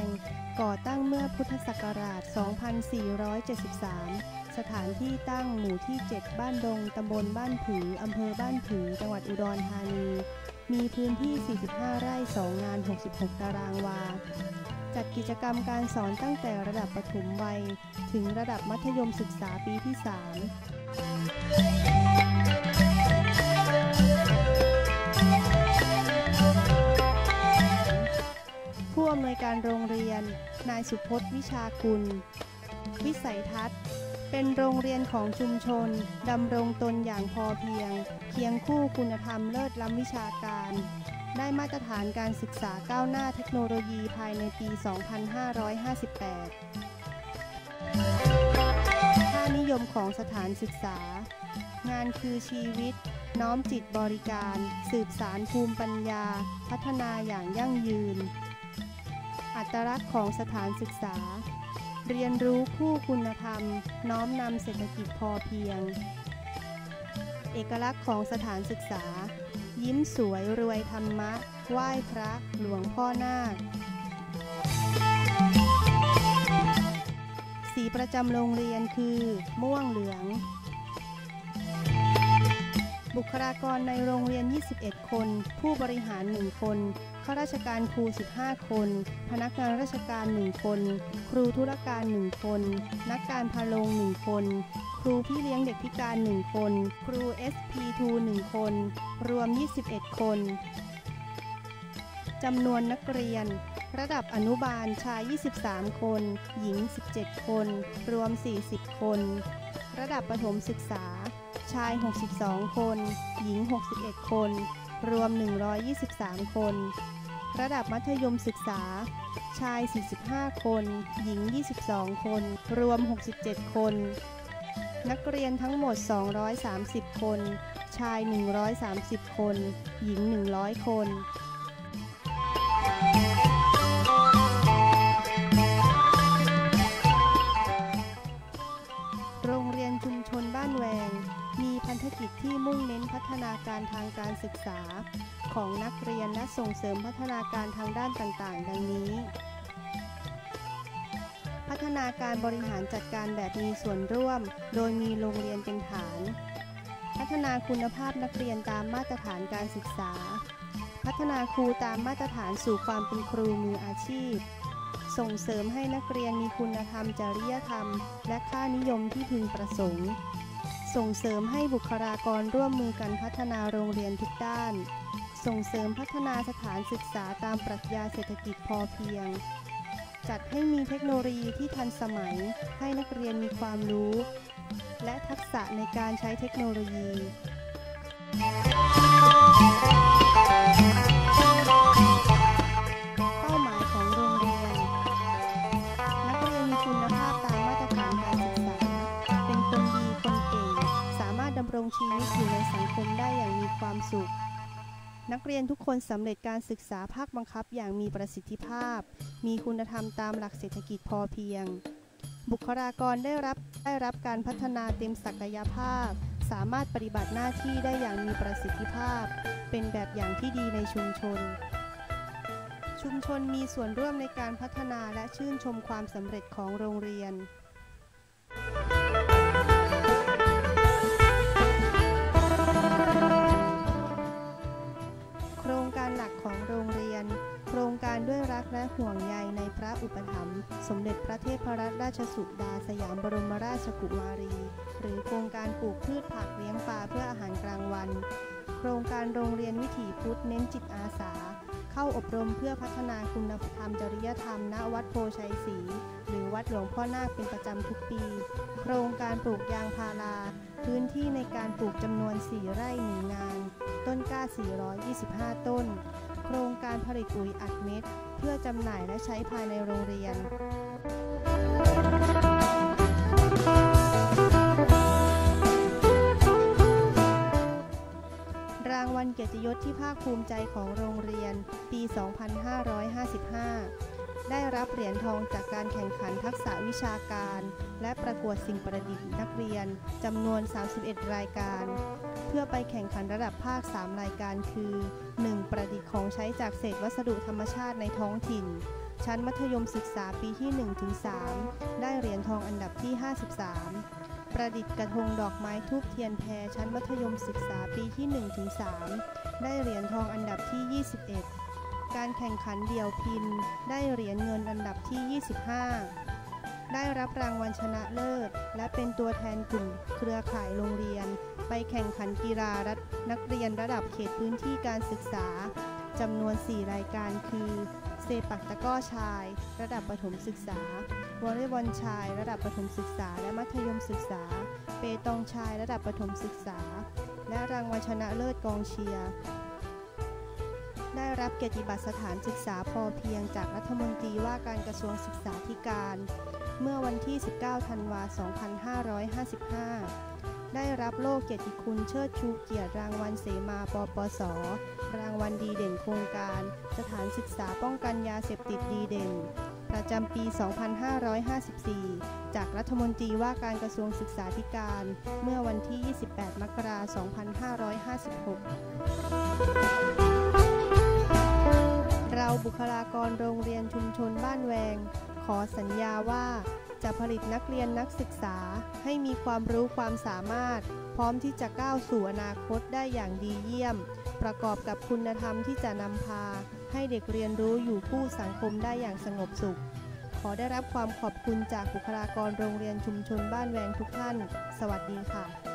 ง ก่อตั้งเมื่อพุทธศักราช 2473 สถานที่ตั้งหมู่ที่ 7 บ้านดง ตำบลบ้านผือ อำเภอบ้านผือ จังหวัดอุดรธานี มีพื้นที่ 45 ไร่ 2 งาน 66 ตารางวา จัดกิจกรรมการสอนตั้งแต่ระดับประถมวัย ถึงระดับมัธยมศึกษาปีที่ 3ำนวยการโรงเรียน นายสุพจน์วิชากุล วิสัยทัศน์ เป็นโรงเรียนของชุมชน ดำรงตนอย่างพอเพียง เคียงคู่คุณธรรมเลิศล้ำวิชาการ ได้มาตรฐานการศึกษาก้าวหน้าเทคโนโลยีภายในปี 2558 ค่านิยมของสถานศึกษา งานคือชีวิตน้อมจิตบริการ สืบสารภูมิปัญญา พัฒนาอย่างยั่งยืน อัตลักษณ์ของสถานศึกษา เรียนรู้คู่คุณธรรม น้อมนำเศรษฐกิจพอเพียง เอกลักษณ์ของสถานศึกษา ยิ้มสวยรวยธรรมะ ไหว้พระหลวงพ่อนาค สีประจำโรงเรียนคือ ม่วงเหลือง บุคลากรในโรงเรียน 21 คน ผู้บริหาร 1 คน ข้าราชการครู 15 คน พนักงานราชการ 1 คน ครูธุรการ 1 คน นักการพาโรง1 คน ครูพี่เลี้ยงเด็กพิการ 1 คน ครู SP2 1 คน รวม 21 คนจำนวนนักเรียน ระดับอนุบาลชาย 23 คน หญิง 17 คน รวม 40 คน ระดับประถมศึกษา ชาย 62 คน หญิง 61 คน รวม 123 คน ระดับมัธยมศึกษา ชาย 45 คน หญิง 22 คน รวม 67 คน นักเรียนทั้งหมด 230 คน ชาย 130 คน หญิง 100 คน การทางการศึกษา ของนักเรียนและส่งเสริมพัฒนาการทางด้านต่างๆ ดังนี้ พัฒนาการบริหารจัดการแบบมีส่วนร่วม โดยมีโรงเรียนเป็นฐาน พัฒนาคุณภาพนักเรียนตามมาตรฐานการศึกษา พัฒนาครูตามมาตรฐานสู่ความเป็นครูมืออาชีพส่งเสริมให้นักเรียนมีคุณธรรมจริยธรรม และค่านิยมที่พึงประสงค์ ส่งเสริมให้บุคลากรร่วมมือกันพัฒนาโรงเรียนทุกด้าน ส่งเสริมพัฒนาสถานศึกษาตามปรัชญาเศรษฐกิจพอเพียง จัดให้มีเทคโนโลยีที่ทันสมัย ให้นักเรียนมีความรู้ และทักษะในการใช้เทคโนโลยี ความสุข นักเรียนทุกคนสำเร็จการศึกษาภาคบังคับอย่างมีประสิทธิภาพ มีคุณธรรมตามหลักเศรษฐกิจพอเพียง บุคลากรได้รับได้รับการพัฒนาเต็มศักยภาพ สามารถปฏิบัติหน้าที่ได้อย่างมีประสิทธิภาพ เป็นแบบอย่างที่ดีในชุมชน ชุมชนมีส่วนร่วมในการพัฒนาและชื่นชมความสำเร็จของโรงเรียน ห่วงใยในพระอุปถัมภ์สมเด็จพระเทพรัตนราชสุดาสยามบรมราชกุมารี หรือโครงการปลูกพืชผักเลี้ยงปลาเพื่ออาหารกลางวัน โครงการโรงเรียนวิถีพุทธเน้นจิตอาสา เข้าอบรมเพื่อพัฒนาคุณธรรมจริยธรรมณวัดโพชัยศรีหรือวัดหลวงพ่อนาคเป็นประจำทุกปี โครงการปลูกยางพารา พื้นที่ในการปลูกจำนวน 4 ไร่หนึ่งงาน ต้นกล้า 425 ต้น โครงการผลิตปุ๋ยอัดเม็ด เพื่อจำหน่ายและใช้ภายในโรงเรียนรางวัลเกียรติยศที่ภาคภูมิใจของโรงเรียน ปี 2555 ได้รับเหรียญทองจากการแข่งขันทักษะวิชาการ และประกวดสิ่งประดิษฐ์นักเรียนจำนวน 31 รายการ เพื่อไปแข่งขันระดับภาค 3 รายการคือ 1. ประดิษฐ์ของใช้จากเศษวัสดุธรรมชาติในท้องถิ่น ชั้นมัธยมศึกษาปีที่ 1-3 ได้เหรียญทองอันดับที่ 53 ประดิษฐ์กระทงดอกไม้ทูบเทียนแพรชั้นมัธยมศึกษาปีที่ 1-3 ได้เหรียญทองอันดับที่ 21 การแข่งขันเดี่ยวพิน ได้เหรียญเงินอันดับที่ 25 ได้รับรางวัลชนะเลิศ และเป็นตัวแทนกลุ่มเครือข่ายโรงเรียน ไปแข่งขันกีฬารัฐนักเรียนระดับเขตพื้นที่การศึกษาจำนวน 4 รายการคือ เซปักตะก้อชาย ระดับประถมศึกษาวอลเลย์บอลชาย ระดับประถมศึกษา และมัธยมศึกษา เปตองชาย ระดับประถมศึกษา และรางวัลชนะเลิศกองเชียร์ ได้รับเกียรติบัตรสถานศึกษาพอเพียงจากรัฐมนตรีว่าการกระทรวงศึกษาธิการ เมื่อวันที่ 19 ธันวา2555 ได้รับโล่เกียรติคุณเชิดชูเกียรติรางวัลเสมาปปส รางวัลดีเด่นโครงการ สถานศึกษาป้องกันยาเสพติดดีเด่น ประจำปี 2554 จากรัฐมนตรีว่าการกระทรวงศึกษาธิการ เมื่อวันที่ 28 มกราคม 2556 เราบุคลากรโรงเรียนชุมชนบ้านแวง ขอสัญญาว่า จะผลิตนักเรียนนักศึกษาให้มีความรู้ความสามารถ พร้อมที่จะก้าวสู่อนาคตได้อย่างดีเยี่ยม ประกอบกับคุณธรรมที่จะนำพา ให้เด็กเรียนรู้อยู่คู่สังคมได้อย่างสงบสุข ขอได้รับความขอบคุณจากบุคลากรโรงเรียนชุมชนบ้านแวงทุกท่าน สวัสดีค่ะ